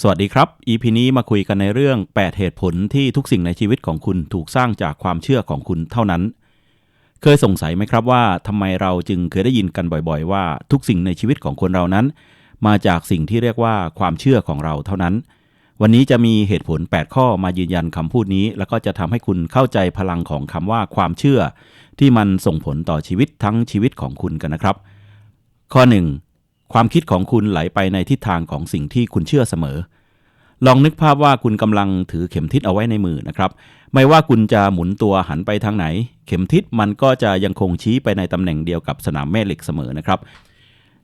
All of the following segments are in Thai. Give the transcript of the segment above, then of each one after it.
สวัสดีครับ EP นี้มาคุยกันในเรื่อง 8 เหตุผลที่ทุกสิ่งในชีวิตของคุณถูกสร้างจากความเชื่อของคุณเท่านั้น เคยสงสัยไหมครับว่าทำไมเราจึงเคยได้ยินกันบ่อยๆ ว่าทุกสิ่งในชีวิตของคนเรานั้น มาจากสิ่งที่เรียกว่าความเชื่อของเราเท่านั้น วันนี้จะมีเหตุผล 8 ข้อมายืนยันคำพูดนี้ แล้วก็จะทำให้คุณเข้าใจพลังของคำว่าความเชื่อ ที่มันส่งผลต่อชีวิตทั้งชีวิตของคุณกันนะครับ ข้อ 1. ความคิดของคุณไหลไปในทิศทางของสิ่งที่คุณเชื่อเสมอ ลองนึกภาพว่าคุณกำลังถือเข็มทิศเอาไว้ในมือนะครับ ไม่ว่าคุณจะหมุนตัวหันไปทางไหน เข็มทิศมันก็จะยังคงชี้ไปในตำแหน่งเดียวกับสนามแม่เหล็กเสมอนะครับ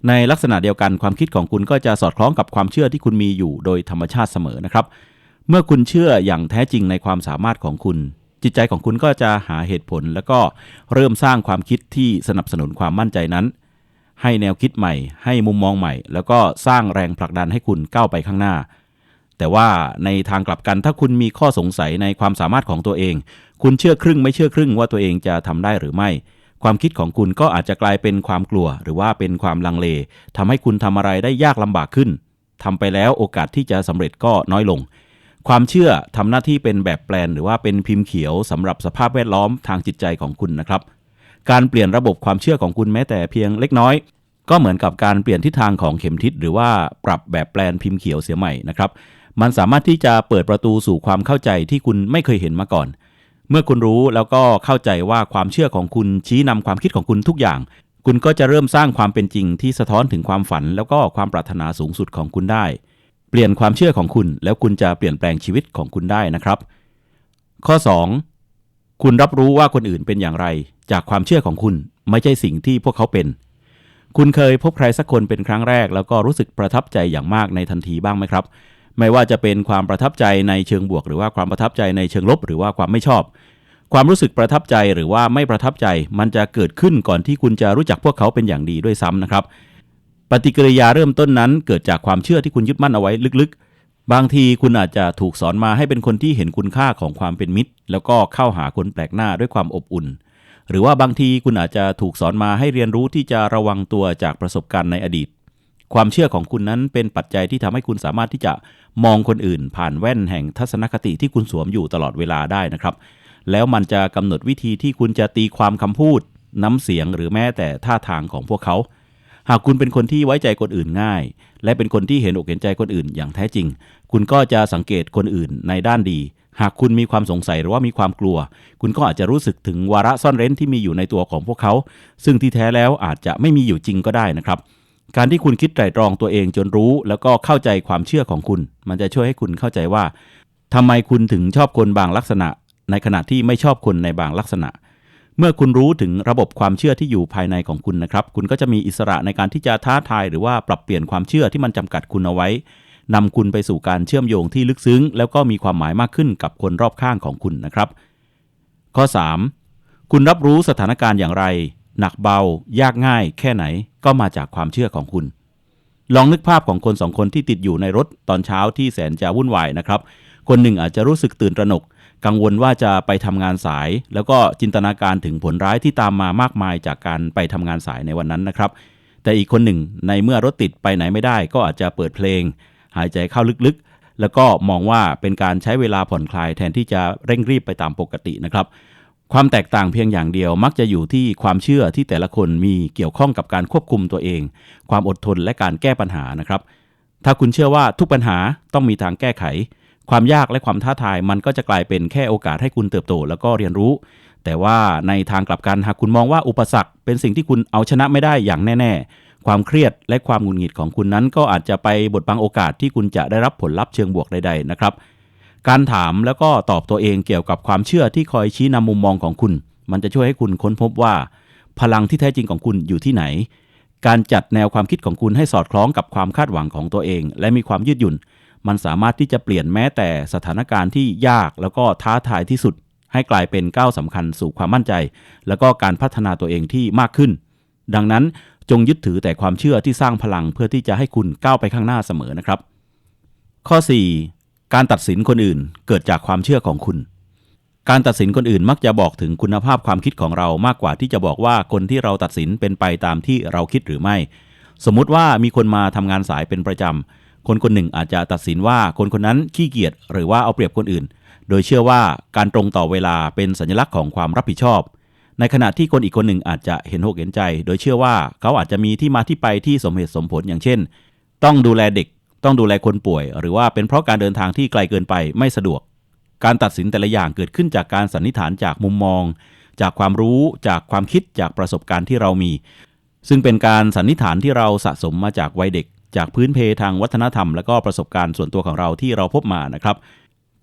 ในลักษณะเดียวกันความคิดของคุณก็จะสอดคล้องกับความเชื่อที่คุณมีอยู่โดยธรรมชาติเสมอนะครับ เมื่อคุณเชื่ออย่างแท้จริงในความสามารถของคุณจิตใจของคุณก็จะหาเหตุผลแล้วก็เริ่มสร้างความคิดที่สนับสนุนความมั่นใจนั้น ให้แนวคิดใหม่ ให้มุมมองใหม่ แล้วก็สร้างแรงผลักดันให้คุณก้าวไปข้างหน้า แต่ว่าในทางกลับกันถ้าคุณมีข้อสงสัยในความสามารถของตัวเอง คุณเชื่อครึ่งไม่เชื่อครึ่งว่าตัวเองจะทำได้หรือไม่ ความคิดของคุณก็อาจจะกลายเป็นความกลัว หรือว่าเป็นความลังเลทำให้คุณทำอะไรได้ยากลำบากขึ้นทำไปแล้วโอกาสที่จะสำเร็จก็น้อยลงความเชื่อทำหน้าที่เป็นแบบแปลน หรือว่าเป็นพิมพ์เขียวสำหรับสภาพแวดล้อมทางจิตใจของคุณนะครับ การเปลี่ยนระบบความเชื่อของคุณแม้แต่เพียงเล็กน้อย ก็เหมือนกับการเปลี่ยนทิศทางของเข็มทิศหรือว่าปรับแบบแปลนพิมพ์เขียวเสียใหม่นะครับมันสามารถที่จะเปิดประตูสู่ความเข้าใจที่คุณไม่เคยเห็นมาก่อน เมื่อคุณรู้แล้วก็เข้าใจว่าความเชื่อของคุณชี้นำความคิดของคุณทุกอย่าง คุณก็จะเริ่มสร้างความเป็นจริงที่สะท้อนถึงความฝัน แล้วก็ความปรารถนาสูงสุดของคุณได้ เปลี่ยนความเชื่อของคุณ แล้วคุณจะเปลี่ยนแปลงชีวิตของคุณได้นะครับ ข้อ 2. คุณรับรู้ว่าคนอื่นเป็นอย่างไร จากความเชื่อของคุณไม่ใช่สิ่งที่พวกเขาเป็น คุณเคยพบใครสักคนเป็นครั้งแรก แล้วก็รู้สึกประทับใจอย่างมากในทันทีบ้างไหมครับ ไม่ว่าจะเป็นความประทับใจในเชิงบวก หรือว่าความประทับใจในเชิงลบ หรือว่าความไม่ชอบ ความรู้สึกประทับใจหรือว่าไม่ประทับใจ มันจะเกิดขึ้นก่อนที่คุณจะรู้จักพวกเขาเป็นอย่างดีด้วยซ้ำนะครับ ปฏิกิริยาเริ่มต้นนั้นเกิดจากความเชื่อที่คุณยึดมั่นเอาไว้ลึกๆ บางทีคุณอาจจะถูกสอนมาให้เป็นคนที่เห็นคุณค่าของความเป็นมิตร แล้วก็เข้าหาคนแปลกหน้าด้วยความอบอุ่น หรือว่าบางทีคุณอาจจะถูกสอนมาให้เรียนรู้ที่จะระวังตัวจากประสบการณ์ในอดีต ความเชื่อของคุณนั้นเป็นปัจจัยที่ทำให้คุณสามารถที่จะมองคนอื่น ผ่านแว่นแห่งทัศนคติที่คุณสวมอยู่ตลอดเวลาได้นะครับ แล้วมันจะกำหนดวิธีที่คุณจะตีความคำพูด น้ำเสียงหรือแม้แต่ท่าทางของพวกเขา หากคุณเป็นคนที่ไว้ใจคนอื่นง่าย และเป็นคนที่เห็นอกเห็นใจคนอื่นอย่างแท้จริง คุณก็จะสังเกตคนอื่นในด้านดี หากคุณมีความสงสัยหรือว่ามีความกลัว คุณก็อาจจะรู้สึกถึงวาระซ่อนเร้นที่มีอยู่ในตัวของพวกเขา ซึ่งที่แท้แล้วอาจจะไม่มีอยู่จริงก็ได้นะครับการที่คุณคิดไตร่ตรองตัวเองจนรู้ แล้วก็เข้าใจความเชื่อของคุณ มันจะช่วยให้คุณเข้าใจว่าทำไมคุณถึงชอบคนบางลักษณะ ในขณะที่ไม่ชอบคนในบางลักษณะ เมื่อคุณรู้ถึงระบบความเชื่อที่อยู่ภายในของคุณนะครับ คุณก็จะมีอิสระในการที่จะท้าทายหรือว่าปรับเปลี่ยนความเชื่อที่มันจำกัดคุณเอาไว้นำคุณไปสู่การเชื่อมโยงที่ลึกซึ้ง แล้วก็มีความหมายมากขึ้นกับคนรอบข้างของคุณนะครับ ข้อ 3. คุณรับรู้สถานการณ์อย่างไร หนักเบา ยากง่าย แค่ไหนก็มาจากความเชื่อของคุณ ลองนึกภาพของคนสองคนที่ติดอยู่ในรถตอนเช้าที่แสนจะวุ่นวายนะครับ คนหนึ่งอาจจะรู้สึกตื่นตระหนก กังวลว่าจะไปทำงานสาย แล้วก็จินตนาการถึงผลร้ายที่ตามมามากมายจากการไปทำงานสายในวันนั้นนะครับ แต่อีกคนหนึ่งในเมื่อรถติดไปไหนไม่ได้ ก็อาจจะเปิดเพลง หายใจเข้าลึกๆ แล้วก็มองว่าเป็นการใช้เวลาผ่อนคลายแทนที่จะเร่งรีบไปตามปกตินะครับ ความแตกต่างเพียงอย่างเดียวมักจะอยู่ที่ความเชื่อที่แต่ละคนมีเกี่ยวข้องกับการควบคุมตัวเอง ความอดทนและการแก้ปัญหานะครับ ถ้าคุณเชื่อว่าทุกปัญหาต้องมีทางแก้ไข ความยากและความท้าทายมันก็จะกลายเป็นแค่โอกาสให้คุณเติบโต แล้วก็เรียนรู้ แต่ว่าในทางกลับกันหากคุณมองว่าอุปสรรค เป็นสิ่งที่คุณเอาชนะไม่ได้อย่างแน่ ๆ ความเครียดและความหงุดหงิดของคุณนั้น ก็อาจจะไปบดบังโอกาสที่คุณจะได้รับผลลัพธ์เชิงบวกใดๆนะครับ การถามแล้วก็ตอบตัวเองเกี่ยวกับความเชื่อที่คอยชี้นำมุมมองของคุณ มันจะช่วยให้คุณค้นพบว่า พลังที่แท้จริงของคุณอยู่ที่ไหน การจัดแนวความคิดของคุณให้สอดคล้องกับความคาดหวังของตัวเอง และมีความยืดหยุ่น มันสามารถที่จะเปลี่ยนแม้แต่สถานการณ์ที่ยากแล้วก็ท้าทายที่สุด ให้กลายเป็นก้าวสำคัญสู่ความมั่นใจ แล้วก็การพัฒนาตัวเองที่มากขึ้น ดังนั้นจงยึดถือแต่ความเชื่อที่สร้างพลังเพื่อที่จะให้คุณก้าวไปข้างหน้าเสมอนะครับ ข้อ 4. การตัดสินคนอื่นเกิดจากความเชื่อของคุณ การตัดสินคนอื่นมักจะบอกถึงคุณภาพความคิดของเรามากกว่าที่จะบอกว่าคนที่เราตัดสินเป็นไปตามที่เราคิดหรือไม่ สมมุติว่ามีคนมาทำงานสายเป็นประจ คนคนหนึ่งอาจจะตัดสินว่าคนคนนั้นขี้เกียจหรือว่าเอาเปรียบคนอื่น โดยเชื่อว่าการตรงต่อเวลาเป็นสัญลักษณ์ของความรับผิดชอบ ในขณะที่คนอีกคนหนึ่งอาจจะเห็นอกเห็นใจ โดยเชื่อว่าเขาอาจจะมีที่มาที่ไปที่สมเหตุสมผลอย่างเช่น ต้องดูแลเด็ก ต้องดูแลคนป่วย หรือว่าเป็นเพราะการเดินทางที่ไกลเกินไปไม่สะดวก การตัดสินแต่ละอย่างเกิดขึ้นจากการสันนิษฐานจากมุมมอง จากความรู้จากความคิดจากประสบการณ์ที่เรามี ซึ่งเป็นการสันนิษฐานที่เราสะสมมาจากวัยเด็ก จากพื้นเพทางวัฒนธรรม และก็ประสบการณ์ส่วนตัวของเราที่เราพบมานะครับ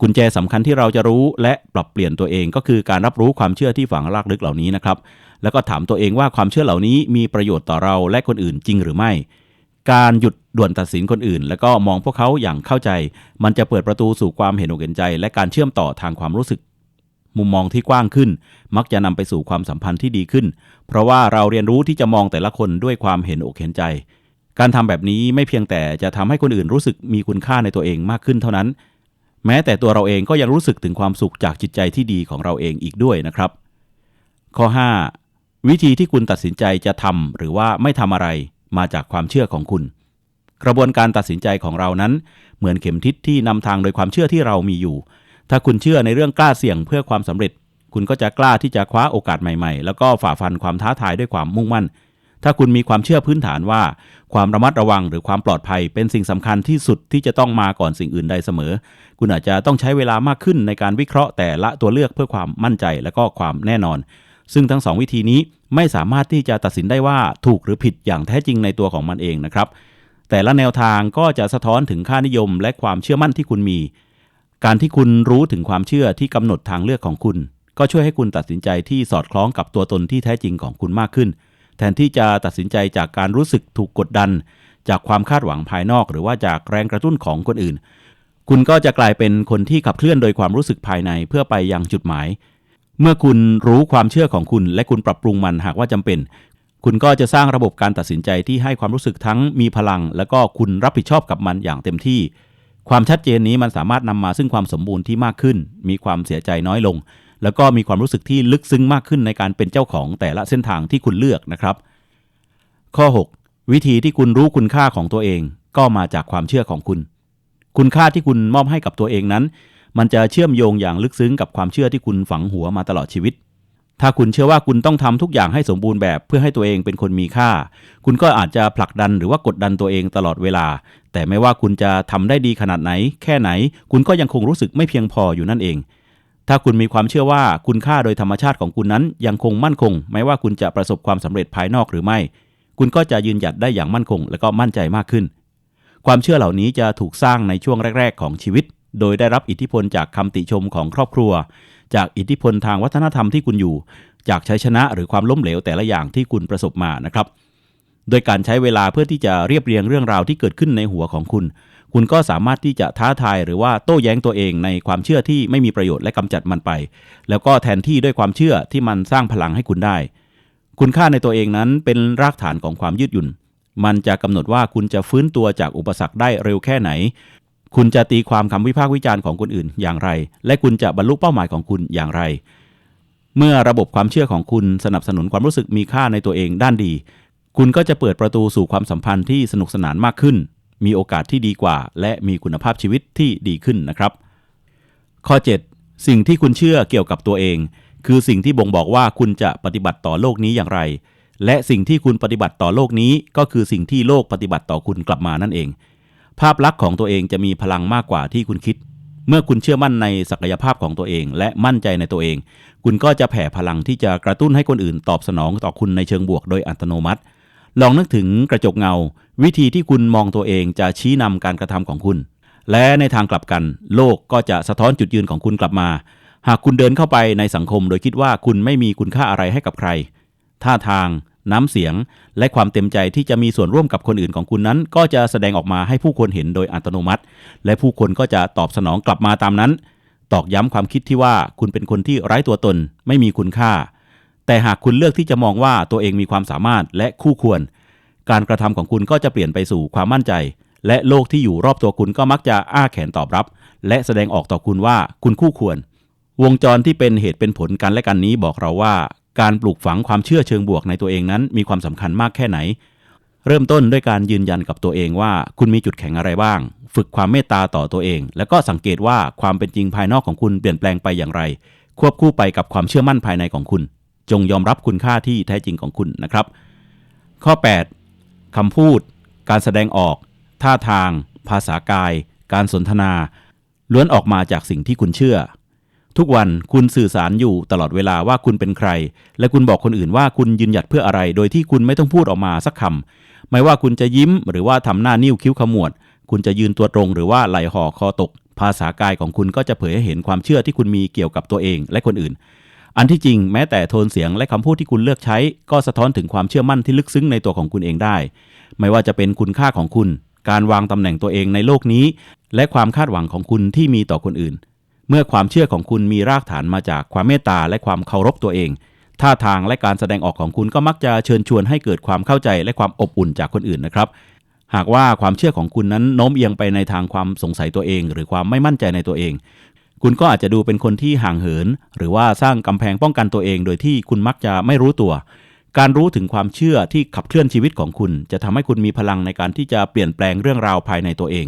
กุญแจสำคัญที่เราจะรู้และปรับเปลี่ยนตัวเองก็คือการรับรู้ความเชื่อที่ฝังรากลึกเหล่านี้นะครับ แล้วก็ถามตัวเองว่าความเชื่อเหล่านี้มีประโยชน์ต่อเราและคนอื่นจริงหรือไม่ การหยุดด่วนตัดสินคนอื่น แล้วก็มองพวกเขาอย่างเข้าใจ มันจะเปิดประตูสู่ความเห็นอกเห็นใจ และการเชื่อมต่อทางความรู้สึก มุมมองที่กว้างขึ้น มักจะนำไปสู่ความสัมพันธ์ที่ดีขึ้น เพราะว่าเราเรียนรู้ที่จะมองแต่ละคนด้วยความเห็นอกเห็นใจ การทำแบบนี้ไม่เพียงแต่จะทำให้คนอื่นรู้สึกมีคุณค่าในตัวเองมากขึ้นเท่านั้น แม้แต่ตัวเราเองก็ยังรู้สึกถึงความสุขจากจิตใจที่ดีของเราเองอีกด้วยนะครับ ข้อ 5 วิธีที่คุณตัดสินใจจะทำหรือว่าไม่ทำอะไรมาจากความเชื่อของคุณ กระบวนการตัดสินใจของเรานั้น เหมือนเข็มทิศที่นำทางโดยความเชื่อที่เรามีอยู่ ถ้าคุณเชื่อในเรื่องกล้าเสี่ยงเพื่อความสำเร็จ คุณก็จะกล้าที่จะคว้าโอกาสใหม่ ๆ แล้วก็ฝ่าฟันความท้าทายด้วยความมุ่งมั่น ถ้าคุณมีความเชื่อพื้นฐานว่า ความระมัดระวังหรือความปลอดภัย เป็นสิ่งสำคัญที่สุดที่จะต้องมาก่อนสิ่งอื่นใดเสมอ คุณอาจจะต้องใช้เวลามากขึ้นในการวิเคราะห์แต่ละตัวเลือกเพื่อความมั่นใจและก็ความแน่นอน ซึ่งทั้งสองวิธีนี้ไม่สามารถที่จะตัดสินได้ว่าถูกหรือผิดอย่างแท้จริงในตัวของมันเองนะครับ แต่ละแนวทางก็จะสะท้อนถึงค่านิยม และความเชื่อมั่นที่คุณมี การที่คุณรู้ถึงความเชื่อที่กำหนดทางเลือกของคุณ ก็ช่วยให้คุณตัดสินใจที่สอดคล้องกับตัวตนที่แท้จริงของคุณมากขึ้น แทนที่จะตัดสินใจจากการรู้สึกถูกกดดัน จากความคาดหวังภายนอก หรือว่าจากแรงกระตุ้นของคนอื่น คุณก็จะกลายเป็นคนที่ขับเคลื่อนโดยความรู้สึกภายในเพื่อไปยังจุดหมาย เมื่อคุณรู้ความเชื่อของคุณ และคุณปรับปรุงมันหากว่าจำเป็น คุณก็จะสร้างระบบการตัดสินใจที่ให้ความรู้สึกทั้งมีพลัง และก็คุณรับผิดชอบกับมันอย่างเต็มที่ ความชัดเจนนี้มันสามารถนำมาซึ่งความสมบูรณ์ที่มากขึ้น มีความเสียใจน้อยลง แล้วก็มีความรู้สึกที่ลึกซึ้งมากขึ้นในการเป็นเจ้าของแต่ละเส้นทางที่คุณเลือกนะครับ ข้อ 6 วิธีที่คุณรู้คุณค่าของตัวเอง ก็มาจากความเชื่อของคุณ คุณค่าที่คุณมอบให้กับตัวเองนั้น มันจะเชื่อมโยงอย่างลึกซึ้งกับความเชื่อที่คุณฝังหัวมาตลอดชีวิตถ้าคุณเชื่อว่าคุณต้องทำทุกอย่างให้สมบูรณ์แบบเพื่อให้ตัวเองเป็นคนมีค่า คุณก็อาจจะผลักดันหรือว่ากดดันตัวเองตลอดเวลา แต่ไม่ว่าคุณจะทำได้ดีขนาดไหน แค่ไหน คุณก็ยังคงรู้สึกไม่เพียงพออยู่นั่นเอง ถ้าคุณมีความเชื่อว่าคุณค่าโดยธรรมชาติของคุณนั้นยังคงมั่นคง ไม่ว่าคุณจะประสบความสำเร็จภายนอกหรือไม่ คุณก็จะยืนหยัดได้อย่างมั่นคง และก็มั่นใจมากขึ้น ความเชื่อเหล่านี้จะถูกสร้างในช่วงแรก ๆ ของชีวิต โดยได้รับอิทธิพลจากคำติชมของครอบครัว จากอิทธิพลทางวัฒนธรรมที่คุณอยู่ จากชัยชนะหรือความล้มเหลวแต่ละอย่างที่คุณประสบมานะครับ โดยการใช้เวลาเพื่อที่จะเรียบเรียงเรื่องราวที่เกิดขึ้นในหัวของคุณ คุณก็สามารถที่จะท้าทายหรือว่าโต้แย้งตัวเองในความเชื่อที่ไม่มีประโยชน์และกำจัดมันไป แล้วก็แทนที่ด้วยความเชื่อที่มันสร้างพลังให้คุณได้ คุณค่าในตัวเองนั้นเป็นรากฐานของความยืดหยุ่น มันจะกำหนดว่าคุณจะฟื้นตัวจากอุปสรรคได้เร็วแค่ไหน คุณจะตีความคำวิพากษ์วิจารณ์ของคนอื่นอย่างไร และคุณจะบรรลุเป้าหมายของคุณอย่างไร เมื่อระบบความเชื่อของคุณสนับสนุนความรู้สึกมีค่าในตัวเองด้านดี คุณก็จะเปิดประตูสู่ความสัมพันธ์ที่สนุกสนานมากขึ้น มีโอกาสที่ดีกว่า และมีคุณภาพชีวิตที่ดีขึ้นนะครับ ข้อ 7 สิ่งที่คุณเชื่อเกี่ยวกับตัวเอง คือสิ่งที่บ่งบอกว่าคุณจะปฏิบัติต่อโลกนี้อย่างไร และสิ่งที่คุณปฏิบัติต่อโลกนี้ ก็คือสิ่งที่โลกปฏิบัติต่อคุณกลับมานั่นเอง ภาพลักษณ์ของตัวเองจะมีพลังมากกว่าที่คุณคิด เมื่อคุณเชื่อมั่นในศักยภาพของตัวเอง และมั่นใจในตัวเอง คุณก็จะแผ่พลังที่จะกระตุ้นให้คนอื่นตอบสนองต่อคุณในเชิงบวกโดยอัตโนมัติ ลองนึกถึงกระจกเงา วิธีที่คุณมองตัวเองจะชี้นำการกระทำของคุณ และในทางกลับกัน โลกก็จะสะท้อนจุดยืนของคุณกลับมา หากคุณเดินเข้าไปในสังคมโดยคิดว่าคุณไม่มีคุณค่าอะไรให้กับใคร ท่าทาง น้ำเสียง และความเต็มใจที่จะมีส่วนร่วมกับคนอื่นของคุณนั้น ก็จะแสดงออกมาให้ผู้คนเห็นโดยอัตโนมัติ และผู้คนก็จะตอบสนองกลับมาตามนั้น ตอกย้ำความคิดที่ว่าคุณเป็นคนที่ไร้ตัวตน ไม่มีคุณค่า แต่หากคุณเลือกที่จะมองว่าตัวเองมีความสามารถและคู่ควร การกระทำของคุณก็จะเปลี่ยนไปสู่ความมั่นใจ และโลกที่อยู่รอบตัวคุณก็มักจะอ้าแขนตอบรับ และแสดงออกต่อคุณว่าคุณคู่ควร วงจรที่เป็นเหตุเป็นผลกันและกันนี้บอกเราว่า การปลูกฝังความเชื่อเชิงบวกในตัวเองนั้น มีความสำคัญมากแค่ไหน เริ่มต้นด้วยการยืนยันกับตัวเองว่า คุณมีจุดแข็งอะไรบ้าง ฝึกความเมตตาต่อตัวเอง แล้วก็สังเกตว่าความเป็นจริงภายนอกของคุณเปลี่ยนแปลงไปอย่างไร ควบคู่ไปกับความเชื่อมั่นภายในของคุณ จงยอมรับคุณค่าที่แท้จริงของคุณนะครับ ข้อ 8คำพูด การแสดงออก ท่าทาง ภาษากาย การสนทนา ล้วนออกมาจากสิ่งที่คุณเชื่อ ทุกวันคุณสื่อสารอยู่ตลอดเวลาว่าคุณเป็นใคร และคุณบอกคนอื่นว่าคุณยืนหยัดเพื่ออะไร โดยที่คุณไม่ต้องพูดออกมาสักคำไม่ว่าคุณจะยิ้มหรือว่าทำหน้านิ้วคิ้วขมวด คุณจะยืนตัวตรงหรือว่าไหลห่อคอตกภาษากายของคุณก็จะเผยให้เห็นความเชื่อที่คุณมีเกี่ยวกับตัวเองและคนอื่น อันที่จริงแม้แต่โทนเสียงและคำพูดที่คุณเลือกใช้ ก็สะท้อนถึงความเชื่อมั่นที่ลึกซึ้งในตัวของคุณเองได้ ไม่ว่าจะเป็นคุณค่าของคุณ การวางตำแหน่งตัวเองในโลกนี้ และความคาดหวังของคุณที่มีต่อคนอื่น เมื่อความเชื่อของคุณมีรากฐานมาจากความเมตตาและความเคารพตัวเองท่าทางและการแสดงออกของคุณก็มักจะเชิญชวนให้เกิดความเข้าใจและความอบอุ่นจากคนอื่นนะครับ หากว่าความเชื่อของคุณนั้นโน้มเอียงไปในทางความสงสัยตัวเอง หรือความไม่มั่นใจในตัวเอง คุณก็อาจจะดูเป็นคนที่ห่างเหิน หรือว่าสร้างกำแพงป้องกันตัวเอง โดยที่คุณมักจะไม่รู้ตัว การรู้ถึงความเชื่อที่ขับเคลื่อนชีวิตของคุณ จะทำให้คุณมีพลังในการที่จะเปลี่ยนแปลงเรื่องราวภายในตัวเอง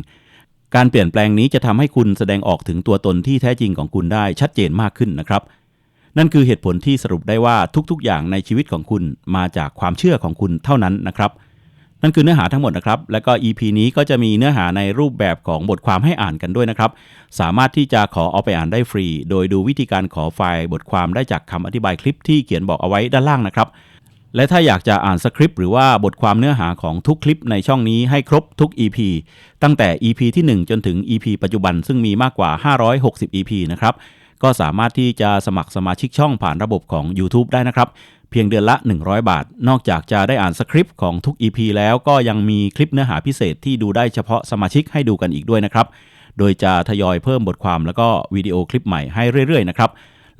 การเปลี่ยนแปลงนี้จะทำให้คุณแสดงออกถึงตัวตนที่แท้จริงของคุณได้ชัดเจนมากขึ้นนะครับ นั่นคือเหตุผลที่สรุปได้ว่าทุกๆ อย่างในชีวิตของคุณมาจากความเชื่อของคุณเท่านั้นนะครับ นั่นคือเนื้อหาทั้งหมดนะครับ และก็ EP นี้ก็จะมีเนื้อหาในรูปแบบของบทความให้อ่านกันด้วยนะครับ สามารถที่จะขอเอาไปอ่านได้ฟรี โดยดูวิธีการขอไฟล์บทความได้จากคำอธิบายคลิปที่เขียนบอกเอาไว้ด้านล่างนะครับ และถ้าอยากจะอ่านสคริปต์หรือว่าบทความเนื้อหาของทุกคลิปในช่องนี้ให้ครบทุก EP ตั้งแต่ EP ที่ 1 จนถึง EP ปัจจุบันซึ่งมีมากกว่า 560 EP นะครับก็สามารถที่จะสมัครสมาชิกช่องผ่านระบบของ YouTube ได้นะครับ เพียงเดือนละ 100 บาท นอกจากจะได้อ่านสคริปต์ของทุก EP แล้วก็ยังมีคลิปเนื้อหาพิเศษที่ดูได้เฉพาะสมาชิกให้ดูกันอีกด้วยนะครับ โดยจะทยอยเพิ่มบทความแล้วก็วิดีโอคลิปใหม่ให้เรื่อยๆนะครับ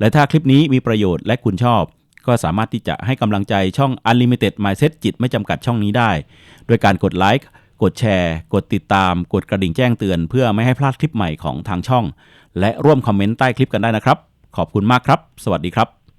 และถ้าคลิปนี้มีประโยชน์และคุณชอบ ก็สามารถที่จะให้กำลังใจช่อง Unlimited Mindset จิตไม่จำกัดช่องนี้ได้ โดยการกดไลค์กดแชร์ กดติดตาม กดกระดิ่งแจ้งเตือน เพื่อไม่ให้พลาดคลิปใหม่ของทางช่อง และร่วมคอมเมนต์ใต้คลิปกันได้นะครับ ขอบคุณมากครับ สวัสดีครับ